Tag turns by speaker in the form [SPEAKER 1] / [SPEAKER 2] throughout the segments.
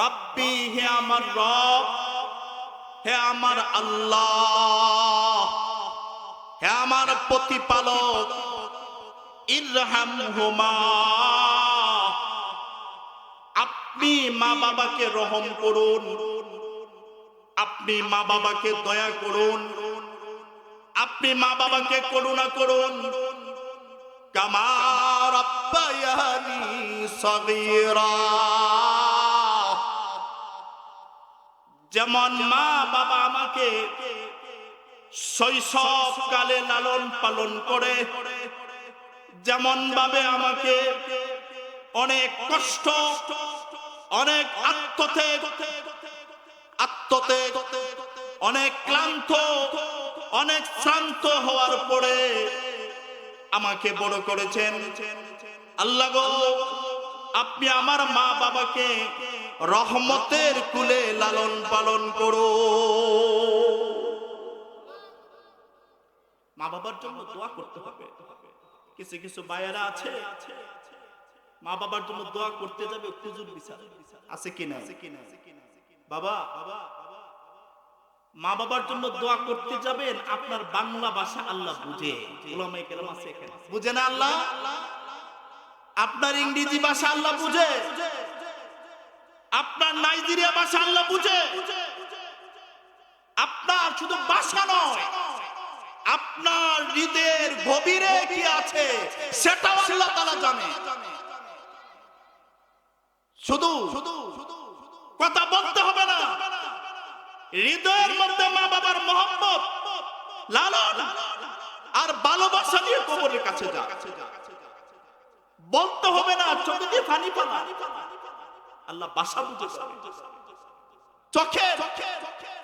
[SPEAKER 1] রব্বি হে আমার রব, হে আমার আল্লাহ, হে আমার প্রতিপালক ইরহাম হুমা আপনি মা বাবাকে রহম করুন, আপনি মা বাবাকে দয়া করুন, আপনি মা বাবাকে করুণা করুন। কামার আব্বায়ানি সগীরা। যেমন মা বাবা আমাকে শৈশব কালে লালন পালন করে, যেমন ভাবে আমাকে অনেক কষ্ট, অনেক আত্মত্যাগ আত্মত্যাগ অনেক ক্লান্ত, অনেক শ্রান্ত হওয়ার পরে আমাকে বড় করেছেন। আল্লাহ আপনি আমার মা বাবাকে রহমতের কুলে লালন পালন করো। মা বাবার জন্য দোয়া করতে হবে। কিছু কিছু বায়েরা আছে। মা বাবার জন্য দোয়া করতে যাবে হুজুর বিচার। আছে কিনা বাবা বাবা, মা বাবার জন্য দোয়া করতে যাবেন, আপনার বাংলা ভাষা আল্লাহ বুঝে। ওলামায়ে কেরাম আছে বুঝে না আল্লাহ? আপনার ইংরেজি ভাষা আল্লাহ বুঝে। আপনার নাইজেরিয়া ভাষা আল্লাহ বুঝে। আপনার শুধু ভাষা নয়, আপনার হৃদয়ের গভীরে কি আছে সেটাও আল্লাহ তাআলা জানে। শুধু শুধু কথা বলতে হবে না, হৃদয়ের মধ্যে মা বাবার মোহাম্মত লালন আর ভালোবাসা নিয়ে কবরের কাছে যা বলতে হবে না, চোখে দিয়ে পানি পানা। আল্লাহ বাসা বুঝে চোখে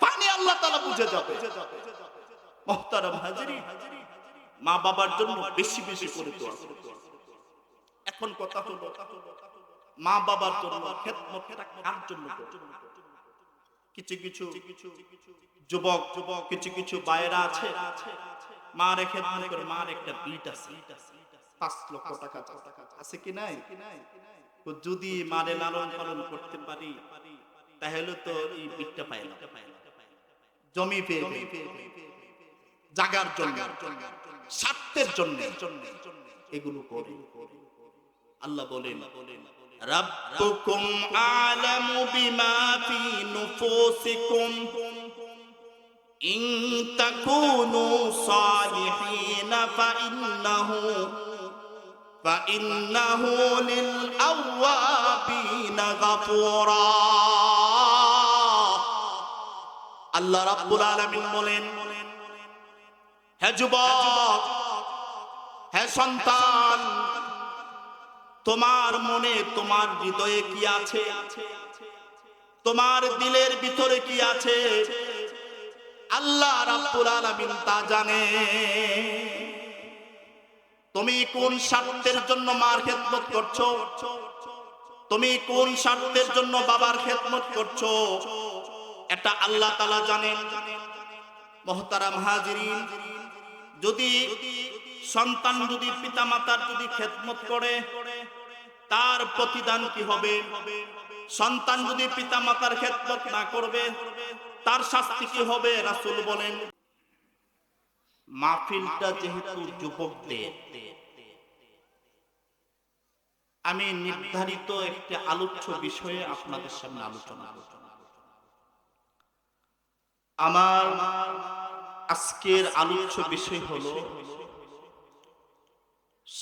[SPEAKER 1] পানি আল্লাহ তালা বুঝে যাবে। মহতারাম হাজিরি মা বাবার জন্য বেশি বেশি করে দোয়া এখন কথা হলো, মা বাবার জন্য খেদমতটা কার জন্য? কিছু কিছু যুবক যুবক কিছু কিছু বায়েরা আছে, মা রেখে মার একটা বিট আছে। পাঁচ লক্ষ টাকা আছে কি নাই? যদি মারে লালন পালন করতে পারি তাহলে তো এই বিটটা পাইলাম। জমি পেয়ে জাগার জন্য স্বার্থের জন্য এগুলো করে। আল্লাহ বলেন রব্বুকুম আলামু বিমা ফি নুফুসিকুম। ইন তাকুনু সালিহিন ফাইন্নাহু فإنه للأوابين غفورا আল্লাহ রাব্বুল আলামিন বলেন হে যুবক হে সন্তান তোমার মনে তোমার হৃদয়ে কি আছে তোমার দিলের ভিতরে কি আছে আল্লাহ রাব্বুল আলামিন তা জানে তুমি কোন স্বার্থের জন্য মার খেদমত করছ? তুমি কোন স্বার্থের জন্য বাবার খেদমত করছ? এটা আল্লাহ তালা জানেন। মহতারা মহাজিরিন যদি সন্তান যদি পিতা মাতার যদি খেদমত করে, তার প্রতিদান কি হবে? সন্তান যদি পিতা মাতার খেদমত না করবে, তার শাস্তি কি হবে? রাসূল বলেন। মাহফিলটা যেহেতু যুবকদের, আমি নির্ধারিত একটি আলোচ্য বিষয়ে আপনাদের সামনে আলোচনা আমার আজকের আলোচ্য বিষয় হলো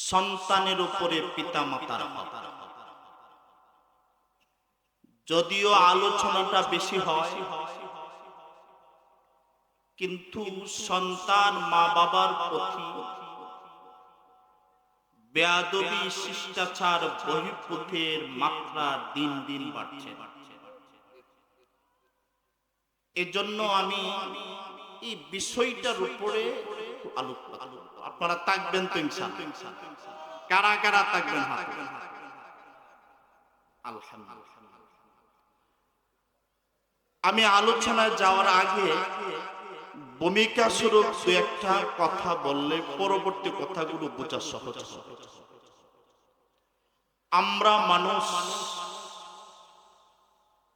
[SPEAKER 1] সন্তানের উপরে পিতা মাতার যদিও আলোচনাটা বেশি হয় কিন্তু সন্তান মা বাবার প্রতি বেয়াদবি, শিষ্টাচার, বহিঃপথের মাত্রা দিন দিন বাড়ছে। এজন্য আমি এই বিষয়টার উপরে আলোকপাত আপনারা থাকবেন তো কারা কারা আলহামদুলিল্লাহ। আমি আলোচনায় যাওয়ার আগে ভূমিকা স্বরূপ দু একটা কথা বললে পরবর্তী কথাগুলো বোঝা সহজ। আমরা মানুষ,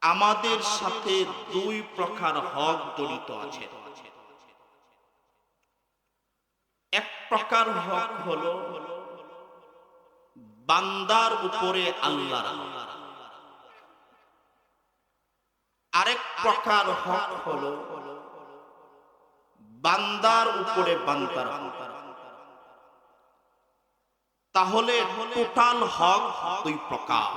[SPEAKER 1] আমাদের সাথে দুই প্রকার হক জড়িত আছে এক প্রকার হক হলো বান্দার উপরে আল্লাহর আরেক প্রকার হক হলো বান্দার উপরে বান্দার তাহলে টোটাল হক দুই প্রকার।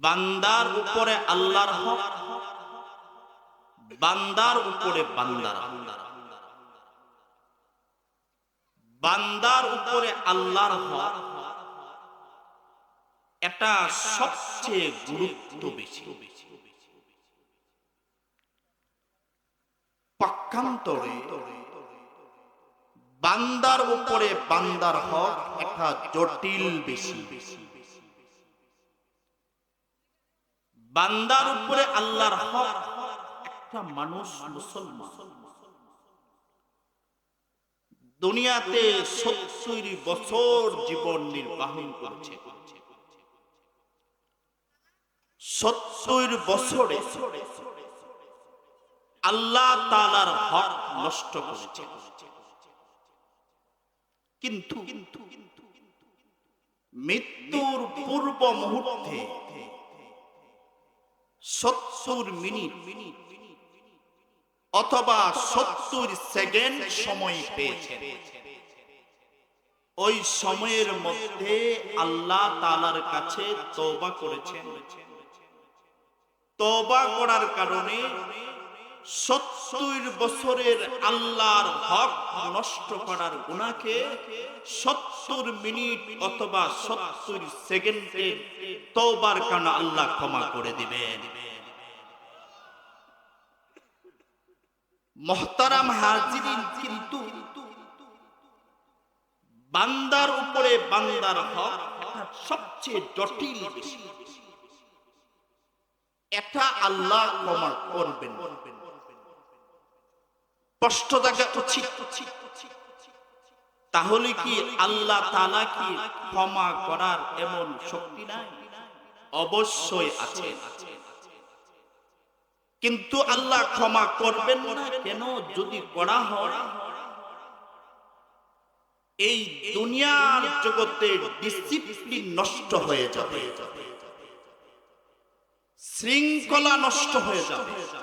[SPEAKER 1] বান্দার উপরে আল্লাহর হক, বান্দার উপরে বান্দার বান্দার উপরে আল্লাহর হক এটা সবচেয়ে গুরুত্ব বেশি। পক্ষান্তরে বান্দার উপরে বান্দার হক একটা জটিল বেশি। বান্দার উপরে আল্লাহর হক একটা মানুষ মুসলমান। দুনিয়াতে সত্তর বছর জীবন নির্বাহন করছে। সত্তর বছরে আল্লাহ তালার হক নষ্ট করেছে। কিন্তু মৃত্যুর পূর্ব মুহূর্তে সত্তর মিনিট অথবা সত্তর সেকেন্ড সময় পেয়েছেন। ওই সময়ের মধ্যে আল্লাহ তালার কাছে তওবা করেছেন। তওবা করার কারণে সত্তর বছরের আল্লাহর হক নষ্ট করার গুণাকে সত্তর মিনিট অথবা সত্তর সেকেন্ডে তওবার কারণে আল্লাহ ক্ষমা করে দিবেন। মহতারাম হাজিরিন কিন্তু বান্দার উপরে বান্দার হক সবচেয়ে জটিল এটা আল্লাহ ক্ষমা করবেন। জায়গা উচিত। তাহলে কি আল্লাহ তালা কি ক্ষমা করার এমন শক্তি নাই? অবশ্যই আছে। কিন্তু আল্লাহ ক্ষমা করবেন না কেন যদি করা হয়? এই দুনিয়ার জগতে ডিসিপ্লিন নষ্ট হয়ে যাবে। শৃঙ্খলা নষ্ট হয়ে যাবে।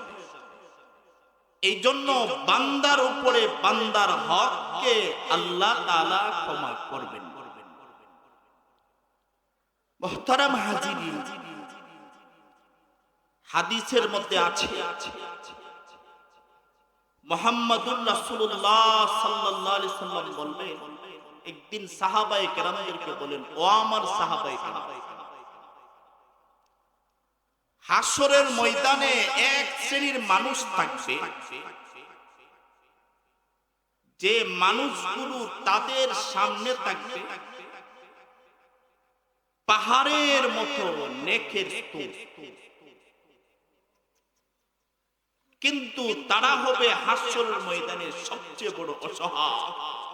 [SPEAKER 1] এই জন্য বান্দার উপরে বান্দার হককে আল্লাহ তাআলা ক্ষমা করবেন। হাদিসের মধ্যে আছে একদিন সাহাবায়ে কেরামদেরকে বলেন, ও আমার সাহাবায়ে কেরাম হাসরের ময়দানে এক শ্রেণির মানুষ থাকবে। যে মানুষগুলো তাদের সামনে থাকবে, পাহাড়ের মতো নেকের কিন্তু তারা হবে হাস্যের ময়দানে সবচেয়ে বড় অসহায়।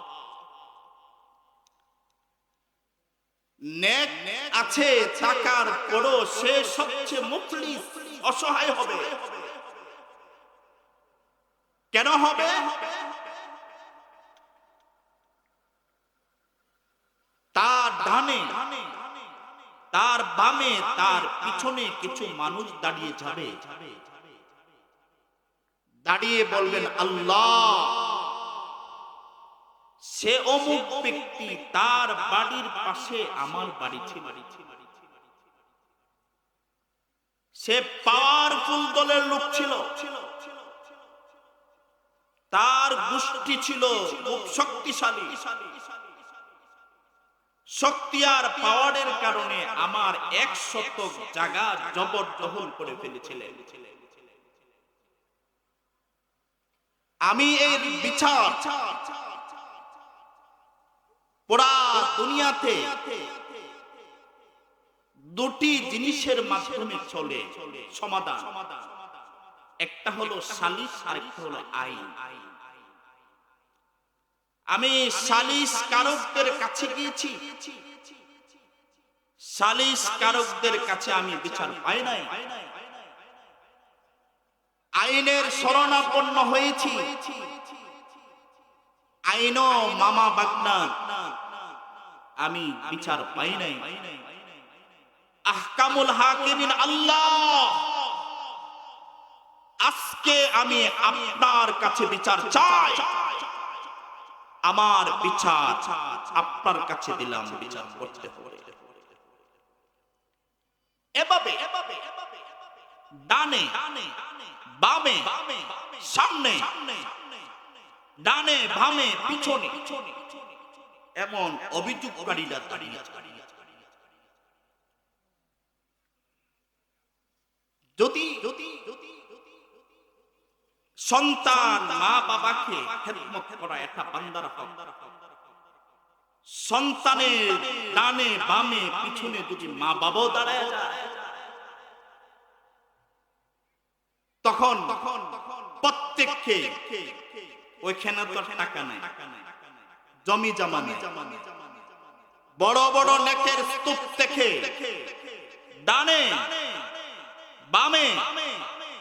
[SPEAKER 1] নেক আছে, টাকার পরও সে সবচেয়ে অসহায় হবে। কেন হবে? তার ডানে, তার বামে, তার পিছনে কিছু মানুষ দাঁড়িয়ে যাবে। দাঁড়িয়ে বলবেন, আল্লাহ! সে অমুক ব্যক্তি তার বাড়ির পাশে আমার বাড়ি ছিল। সে পাওয়ারফুল দলের লোক ছিল। তার গোষ্ঠী ছিল খুব শক্তিশালী। শক্তি আর পাওয়ারের কারণে আমার এক শতক জায়গা জবরদখল করে ফেলেছিলেন। আমি এর বিচার পুরা দুনিয়াতে দুটি জিনিসের মাধ্যমে চলে সমাধান। একটা হলো সালিশ আর একটা হলো আইন। আমি সালিশ কারকদের কাছে গিয়েছি। সালিস কারকদের কাছে আমি বিচার পাই নাই। আইনের শরণাপন্ন হয়েছি। আইনও মামা বাগনা আমি বিচার পাই নাই। আহকামুল হাকিমিন আল্লাহ, আজকে আমি আপনার কাছে বিচার চাই। আমার বিচার আপনার কাছে দিলাম বিচার করতে হবে। এভাবে ডানে, বামে, সামনে, ডানে, বামে, পিছনে এমন অভিযোগকারীরা যদি যদি সন্তান মা বাবাকে করা একটা বান্দার সন্তানের ডানে বামে পিছনে যদি মা বাবাও দাঁড়ায় তখন তখন প্রত্যেককে ওইখানে তো আর টাকা নাই। জমি জমা নেই বড় বড় নেকের স্তূপ দেখে ডানে, বামে,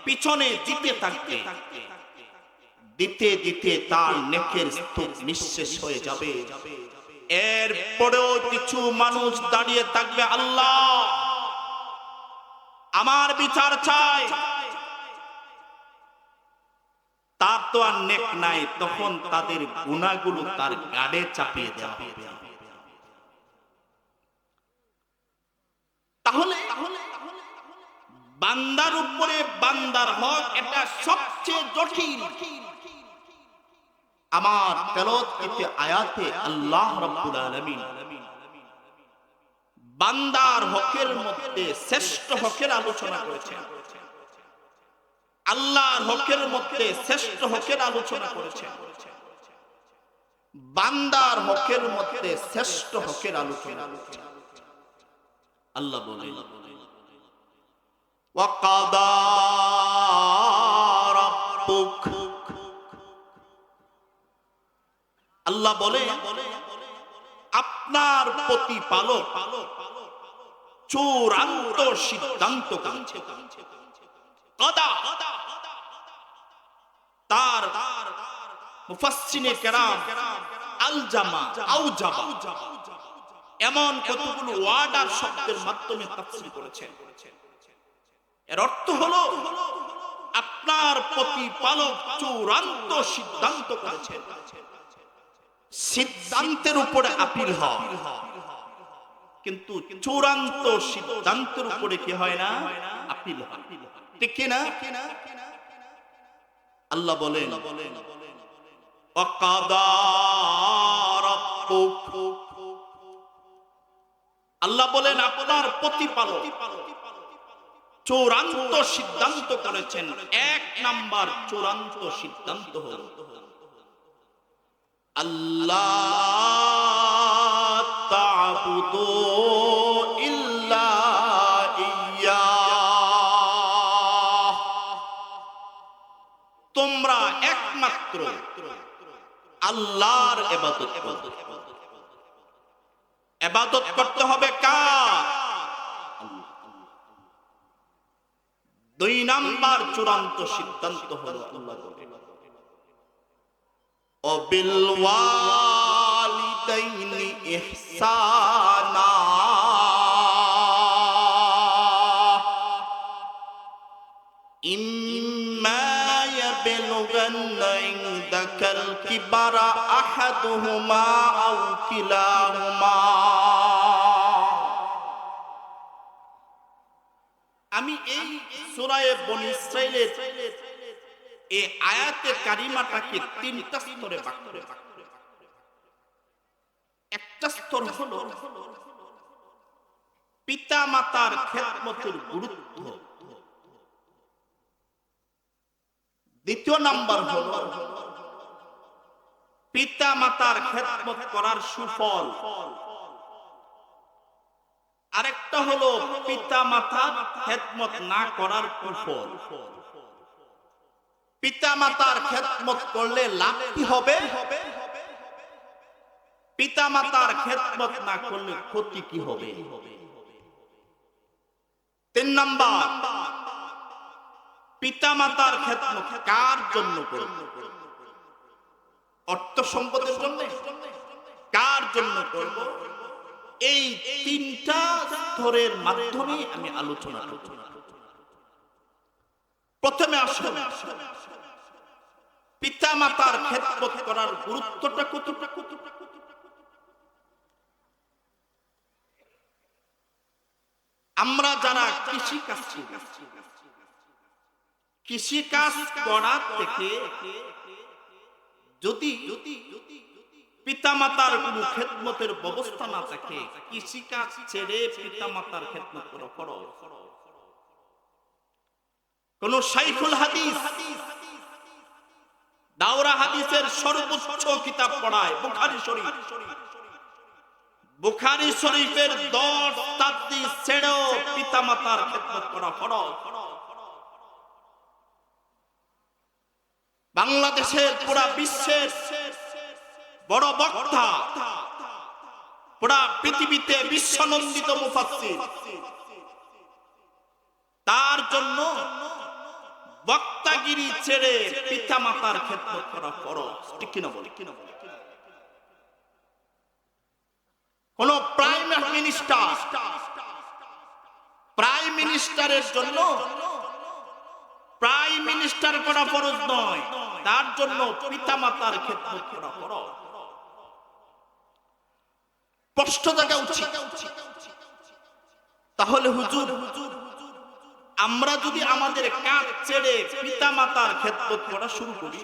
[SPEAKER 1] পিছনে দিতে থাকবে। দিতে দিতে তার নেকের স্তূপ নিঃশেষ হয়ে যাবে। এরপরেও কিছু মানুষ দাঁড়িয়ে থাকবে, আল্লাহ আমার বিচার চাই তার তো আর নেক নাই, তখন তাদের গুণাগুলো তার গাড়ে চাপিয়ে দেওয়া হবে। তাহলে বান্দার উপরে বান্দার হক এটা সবচেয়ে জটিল। আমার তেলত আয়াতে আল্লাহ রাব্বুল আলামিন বান্দার হকের মধ্যে শ্রেষ্ঠ হকের আলোচনা করেছেন। আল্লাহর হকের মধ্যে শ্রেষ্ঠ হকের আলোচনা করেছেন। বান্দার হকের মধ্যে শ্রেষ্ঠ হকের আলোচনা। আল্লাহ বলে আল্লাহ বলে আপনার প্রতিপালক চূড়ান্ত সিদ্ধান্ত কাঁচে এমন কতগুলো শব্দের মাধ্যমে করেছেন। এর অর্থ হলো, আপনার প্রতিপালক চূড়ান্ত সিদ্ধান্ত করেছেন। সিদ্ধান্তের উপরে আপিল হয় কিন্তু চূড়ান্ত সিদ্ধান্তের উপরে কি হয় না? আপিল হয় ঠিক কিনা? আল্লাহ বলেন আল্লাহ বলেন, আপনার প্রতিপালক চূড়ান্ত সিদ্ধান্ত করেছেন। এক নাম্বার চূড়ান্ত সিদ্ধান্ত হল আল্লাহ আল্লাহর এবাদত এবাদত করতে হবে কার? দুই নাম্বার চূড়ান্ত সিদ্ধান্ত হলো আল্লাহ অবিল ওয়ালিদাইনি ইহসান। আমি এই সূরায়ে বনি ইসরাইলের এই আয়াতে কারিমাটাকে তিনটা স্তরে ভাগ করে একটা স্তর হলো পিতা মাতার খেতমতের গুরুত্ব দ্বিতীয় নাম্বার হলো পিতা মাতার খেদমত করার সুফল। আরেকটা হলো পিতা মাতার খেদমত না করার কুফল। পিতা মাতার খেদমত করলে লাভ কি হবে? পিতা মাতার খেদমত না করলে ক্ষতি কি হবে? তিন নাম্বার পিতা মাতার খেদমত কার জন্য করব? অর্থ সম্পদের জন্য? কার জন্য করব? এই তিনটা স্তরের মাধ্যমে আমি আলোচনা প্রথমে আসলে পিতা মাতার খেদমত করার গুরুত্বটা কতটা? কতটা আমরা যারা কৃষি কাজ করি, কৃষি কাজ করার থেকে যদি পিতা মাতার কোন খেদমতের ব্যবস্থা না থাকে কৃষি কাজ ছেড়ে পিতা মাতার খেদমত করা কোন হাদিস দাওরা হাদিসের সর্বোচ্চ কিতাব পড়ায়, বুখারী শরীফ। বুখারী শরীফের দশ তাত্তি ছেড়েও পিতা মাতার খেদমত করা ফরজ। বাংলাদেশের পুরা বিশ্বের বড় বক্তা, পুরা পৃথিবীতে বিশ্বনন্দিত মুফাসসির। তার জন্য বক্তাগিরি ছেড়ে পিতা মাতার খেদমত করা ফরজ। ঠিক কিনা বলে কিনা কোন প্রাইম মিনিস্টার, প্রাইম মিনিস্টারের জন্য প্রাইম মিনিস্টার করা ফরজ নয়। তার জন্য পিতা মাতার খেদমত করা ফরজ। স্পষ্ট থাকা উচিত। তাহলে হুজুর, আমরা যদি আমাদের কাজ ছেড়ে পিতা মাতার খেদমত করা শুরু করি,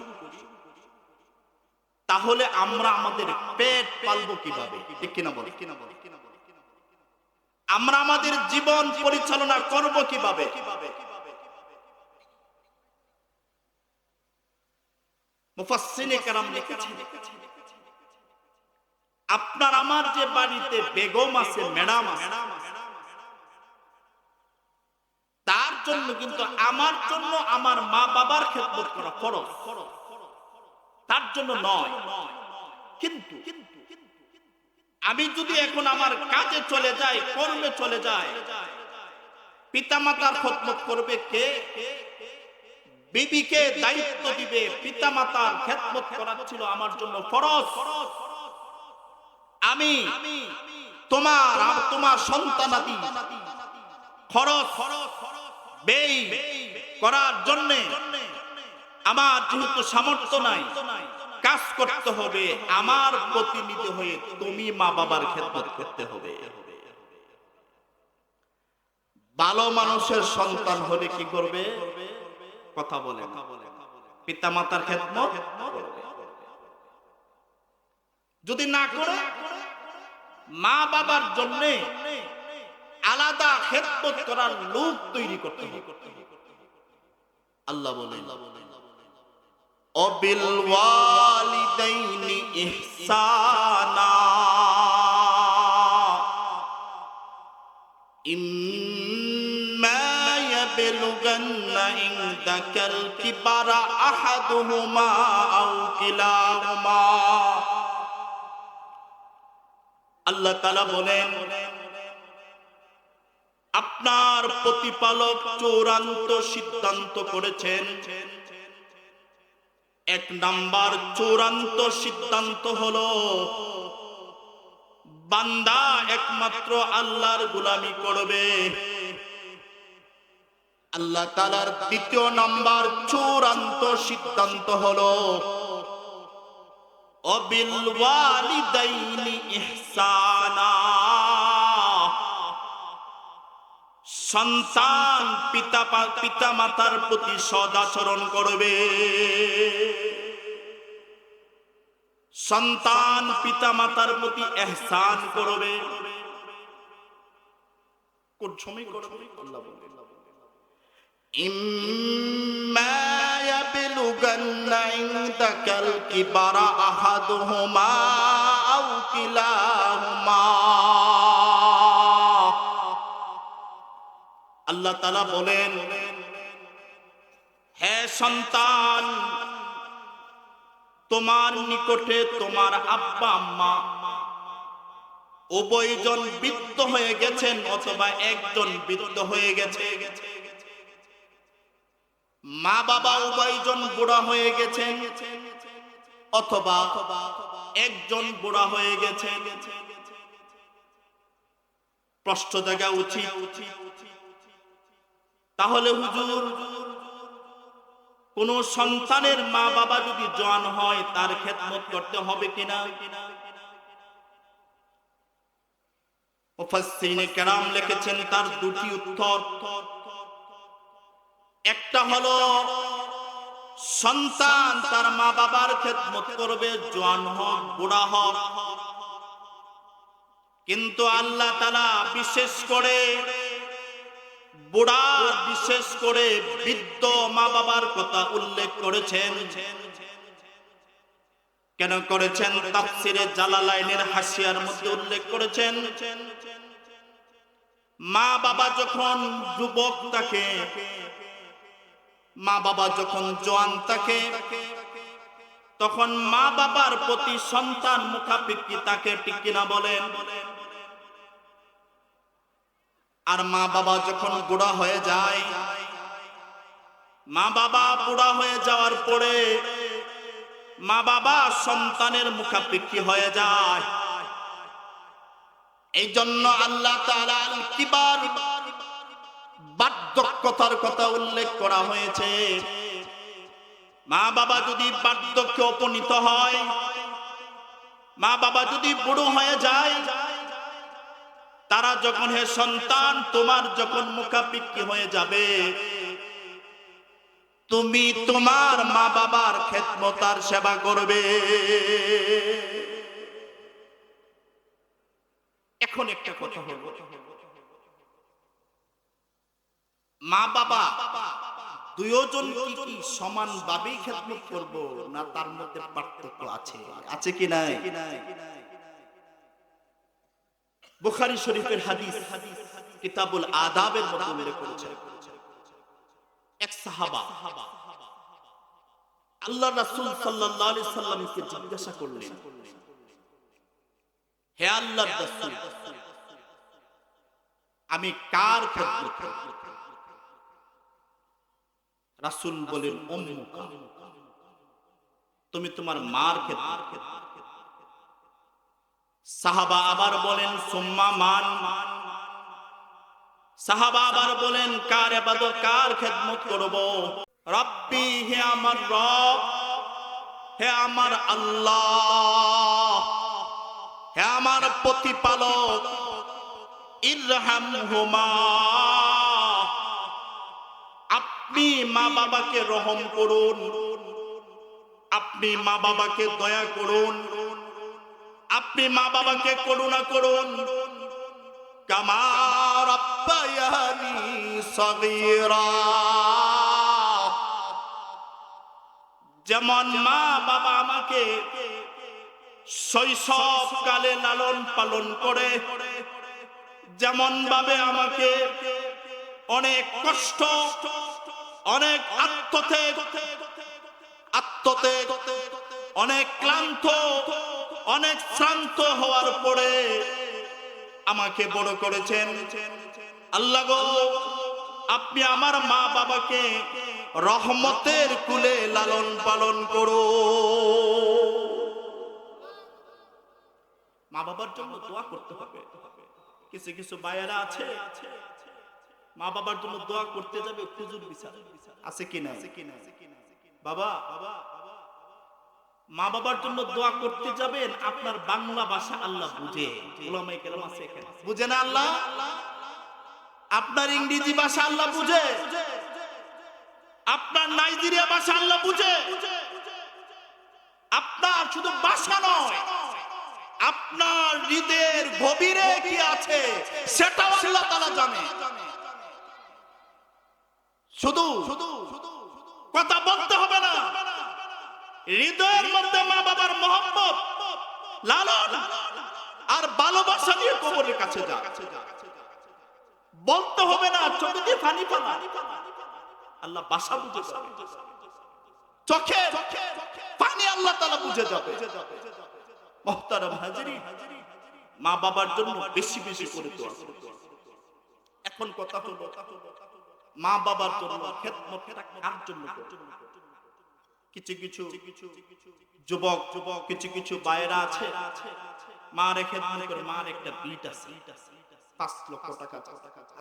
[SPEAKER 1] তাহলে আমরা আমাদের পেট পালবো কীভাবে? ঠিক কিনা বলে কিনা বলে? আমরা আমাদের জীবন পরিচালনা করব কীভাবে? আপনার আমার যে বাড়িতে বেগম আছে, ম্যাডাম আছে, তার জন্য কিন্তু আমার জন্য আমার মা বাবার খেদমত করা ফরজ। তার জন্য নয়। কিন্তু আমি যদি এখন আমার কাজে চলে যাই, কর্মে চলে যাই, পিতামাতার খতমত করবে কে? বিবিকে দায়িত্ব দিবে, পিতামাতার খেদমত করা ছিল আমার জন্য ফরজ। আমি তোমার আর তোমার সন্তানাদি খরচ ব্যয় করার জন্য আমার যেহেতু সামর্থ্য নাই, কাজ করতে হবে, আমার প্রতিনিধি হয়ে তুমি মা বাবার খেদমত করতে হবে। ভালো মানুষের সন্তান হলে কি করবে? কথা বলে পিতা মাতার যদি না করে মা বাবার জন্য আলাদা খেদমত করার লোক তৈরি করতে হবে। আল্লাহ বলে অবিল ওয়ালিদাইনি ইহসানা, ইন্ন عندك الكبر أحدهما أو كلاهما আল্লাহ তালা বলেন আপনার প্রতিপালক চূড়ান্ত সিদ্ধান্ত করেছেন এক নাম্বার চূড়ান্ত সিদ্ধান্ত হলো বান্দা একমাত্র আল্লাহর গুলামি করবে আল্লাহ তালার দ্বিতীয় নাম্বার চূড়ান্ত সিদ্ধান্ত হলো সন্তান পিতা পিতা মাতার প্রতি সদাচরণ করবে। সন্তান পিতা মাতার প্রতি এহসান করবে। কোন সময় করবে আল্লাহ বলে إما يبلغن عندك الكبر أحدهما أو كلاهما আল্লাহ তালা বলেন হে সন্তান তোমার নিকটে তোমার আব্বা আম্মা উভয়জন বৃদ্ধ হয়ে গেছেন অথবা একজন বৃদ্ধ হয়ে গেছে মা বাবা উভয়জন বুড়া হয়ে গেছেন, অথবা একজন বুড়া হয়ে গেছেন। প্রশ্ন জায়গা উচিত। তাহলে হুজুর, কোন সন্তানের মা বাবা যদি জোয়ান হয়, তার খেদমত করতে হবে কিনা? কেরাম লিখেছেন, তার দুটি উত্তর একটা হলো সন্তান তার মা বাবার খেদমত করবে, জোয়ান হোক, বুড়া হোক। কিন্তু আল্লাহ তালা বিশেষ করে বুড়া, বিশেষ করে বৃদ্ধ মা বাবার কথা উল্লেখ করেছেন। কেন করেছেন? তাফসিরে জালালাইনের হাসিয়ার মধ্যে উল্লেখ করেছেন, মা বাবা যখন যুবক থাকে মা বাবা যখন জোয়ান থাকে তখন মা বাবার প্রতি সন্তান মুখাপিকি তাকে ঠিক কিনা বলেন। আর মা বাবা যখন বুড়া হয়ে যায় মা বাবা বুড়া হয়ে যাওয়ার পরে মা বাবা সন্তানের মুখাপিকি হয়ে যায়। এই জন্য আল্লাহ আল কিবার বার্ধক্যতার কথা উল্লেখ করা হয়েছে। মা বাবা যদি বার্ধক্যে উপনীত হয় মা বাবা যদি বুড়ো হয়ে যায়, তারা যখন হে সন্তান, তোমার যখন মুখাপিকি হয়ে যাবে, তুমি তোমার মা বাবার খেদমতার সেবা করবে। এখন একটা কথা হলো মা বাবা, দুইজন কি কি সমান ভাবেই খেদমত করব না তার মধ্যে পার্থক্য আছে? আছে কি নাই? বুখারী শরীফের হাদিস কিতাবুল আদাবের মধ্যে উল্লেখ করেছে। এক সাহাবা আল্লাহ রাসূল সাল্লাল্লাহু আলাইহি সাল্লামকে জিজ্ঞাসা করলেন, হে আল্লাহর রাসূল, আমি কার খেদমত করব? রাসূল বলেন উম্মুকা তুমি তোমার মার খেদমত সাহাবা আবার বলেন সুম্মা মান। সাহাবা আবার বলেন কার ইবাদত কার খেদমত করব? রব্বি হে আমার রব হে আমার আল্লাহ হে আমার প্রতিপালক ইরহামহুমা। আপনি মা বাবাকে রহম করুন। আপনি মা বাবাকে দয়া করুন। আপনি মা বাবাকে করুণা করুন। কামার আপ্পায়ানি সগীরা। যেমন মা বাবা আমাকে শৈশব কালে লালন পালন করে যেমন ভাবে আমাকে অনেক কষ্ট অনেক আত্মত্যাগ আত্মত্যাগ অনেক ক্লান্ত, অনেক শ্রান্ত হওয়ার পরে আমাকে বড় করেছেন। আল্লাহ গো, আপনি আমার মা বাবাকে রহমতের কুলে লালন পালন করো। মা বাবার জন্য দোয়া করতে হবে। কিছু কিছু বায়েরা আছে মা বাবার জন্য দোয়া করতে যাবে, হুজুর বিচার আছে কি না বাবা বাবা মা বাবার জন্য দোয়া করতে যাবেন, আপনার বাংলা ভাষা আল্লাহ বুঝে। ওলামাই কেরাম আছে এখানে। বুঝে না আল্লাহ? আপনার ইংরেজি ভাষা আল্লাহ বুঝে। আপনার নাইজেরিয়া ভাষা আল্লাহ বুঝে। আপনার শুধু ভাষা নয়, আপনার হৃদয়ের গভীরে কি আছে, সেটাও আল্লাহ তাআলা জানে। শুধু কথা বলতে হবে না। হৃদয়ের মধ্যে মা বাবার মোহাম্মত লালন আর ভালোবাসা নিয়ে কবরের কাছে যা। বলতে হবে না, চোখে দিয়ে পানি পানা আল্লাহ বাসা বুঝে চোখে পানি আল্লাহ তালা বুঝে যাবে। মহতারাম হাজিরি মা বাবার জন্য বেশি বেশি করে দোয়া। এখন কথা হলো মা বাবার জন্য কার জন্য কিছু কিছু যুবক যুবক কিছু কিছু বাইরা আছে, মা রেখে মার একটা বিট আছে। পাঁচ লক্ষ টাকা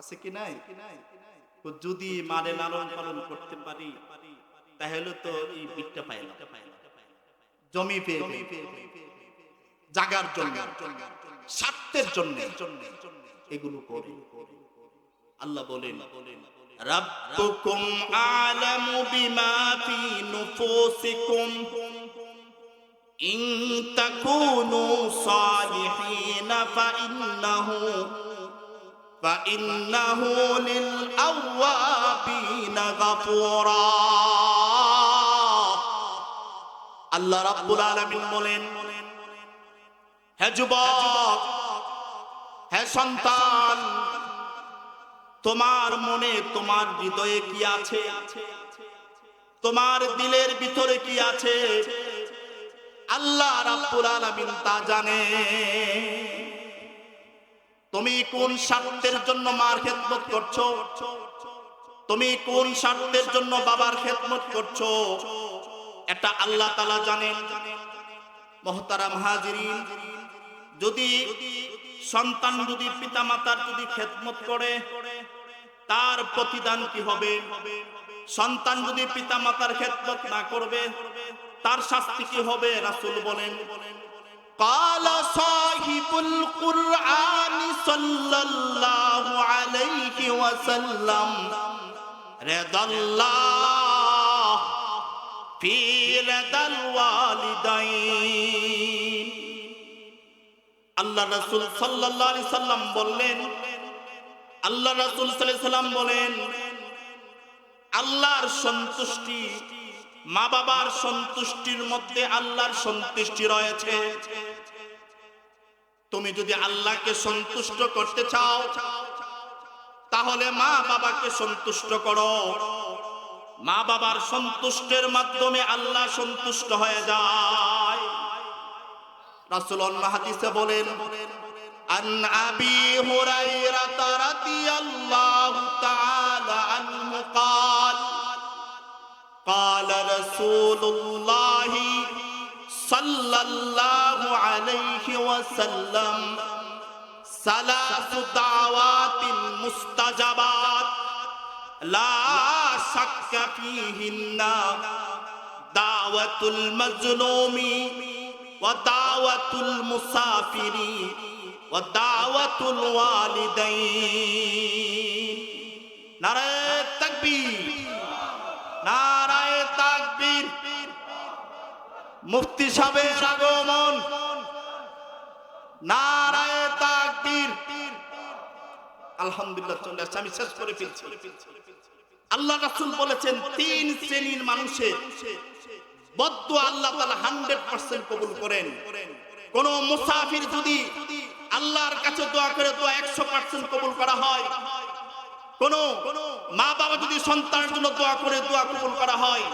[SPEAKER 1] আছে কি নাই? যদি মারে লালন পালন করতে পারি, তাহলে তো এই বিটটা পাই না জমি পেয়ে জাগার জন্য, স্বার্থের জন্য এগুলো করি। আল্লাহ বলেন রাব্বুকুম আলামু বিমা ফি নুফুসিকুম ইন তাকুনু সালিহিন ফাইন্নাহু فإنه للأوابين غفورا আল্লাহ রাব্বুল আলামিন বলেন হে যুবক হে সন্তান তোমার মনে তোমার হৃদয়ে কি আছে? তোমার দিলের ভিতরে কি আছে? আল্লাহ রাব্বুল আলামিন তা জানে। তুমি কোন স্বার্থের জন্য মার খেদমত করছ? তুমি কোন স্বার্থের জন্য বাবার খেদমত করছ? এটা আল্লাহ তালা জানেন। মহতারাম হাজিরিন, যদি সন্তান যদি পিতা মাতার যদি খেদমত করে তার প্রতিদান কি হবে সন্তান যদি পিতা মাতার খেদমত না করবে তার শাস্তি কি হবে রাসূল বলেন قال صاحب القرآن صلى الله عليه وسلم رضا الله في رضا الوالدين আল্লাহ রাসূল আলাইহি সাল্লাম বললেন, আল্লাহ রাসূল সাল্লাম বলেন, আল্লাহর সন্তুষ্টি মা বাবার সন্তুষ্টির মধ্যে আল্লাহর সন্তুষ্টি রয়েছে। তুমি যদি আল্লাহকে সন্তুষ্ট করতে চাও, তাহলে মা বাবাকে সন্তুষ্ট করো। মা বাবার সন্তুষ্টের মাধ্যমে আল্লাহ সন্তুষ্ট হয়ে যায়। রাসূল অন্য হাদিসে বলেন আন আবি হুরায়রা রাদিয়াল্লাহু তাআলা আনহু قال قال رسول الله صلى الله عليه وسلم ثلاث دعوات مستجابات لا شك فيهن دعوة المظلوم ওয়াদাওয়াতুল মুসাফিরি ওয়াদাওয়াতুল ওয়ালিদাইন নারায় তাকবীর নারায় তাকবীর মুফতি সাহেবের আগমন নারায় তাকবীর আলহামদুলিল্লাহ চলে আসছে, আমি শেষ করে ফেলছি। আল্লাহ রাসুল বলেছেন, তিন শ্রেণির মানুষের বদ্ধ আল্লাহ তালা 100% কবুল করেন। কোন মুসাফির যদি আল্লাহর কাছে দোয়া করে দোয়া 100% কবুল করা হয়, কোন মা বাবা যদি সন্তানের জন্য দোয়া করে দোয়া কবুল করা হয়